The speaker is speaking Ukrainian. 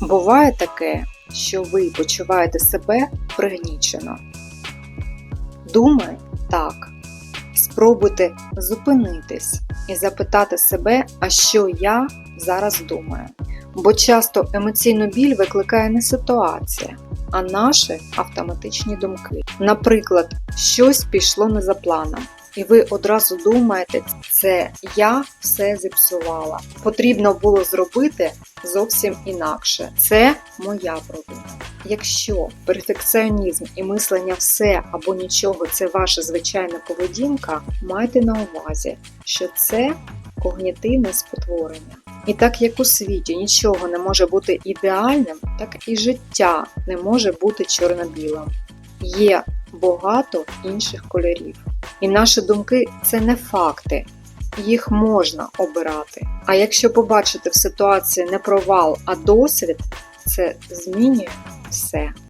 Буває таке, що ви почуваєте себе пригнічено. Думай так. Спробуйте зупинитись і запитати себе, а що я зараз думаю. Бо часто емоційну біль викликає не ситуація, а наші автоматичні думки. Наприклад, щось пішло не за планом, і ви одразу думаєте, це я все зіпсувала. Потрібно було зробити зовсім інакше. Це моя провина. Якщо перфекціонізм і мислення все або нічого це ваша звичайна поведінка, майте на увазі, що це когнітивне спотворення. І так як у світі нічого не може бути ідеальним, так і життя не може бути чорно-білим. Є багато інших кольорів. І наші думки це не факти, їх можна обирати. А якщо побачити в ситуації не провал, а досвід, це змінює все.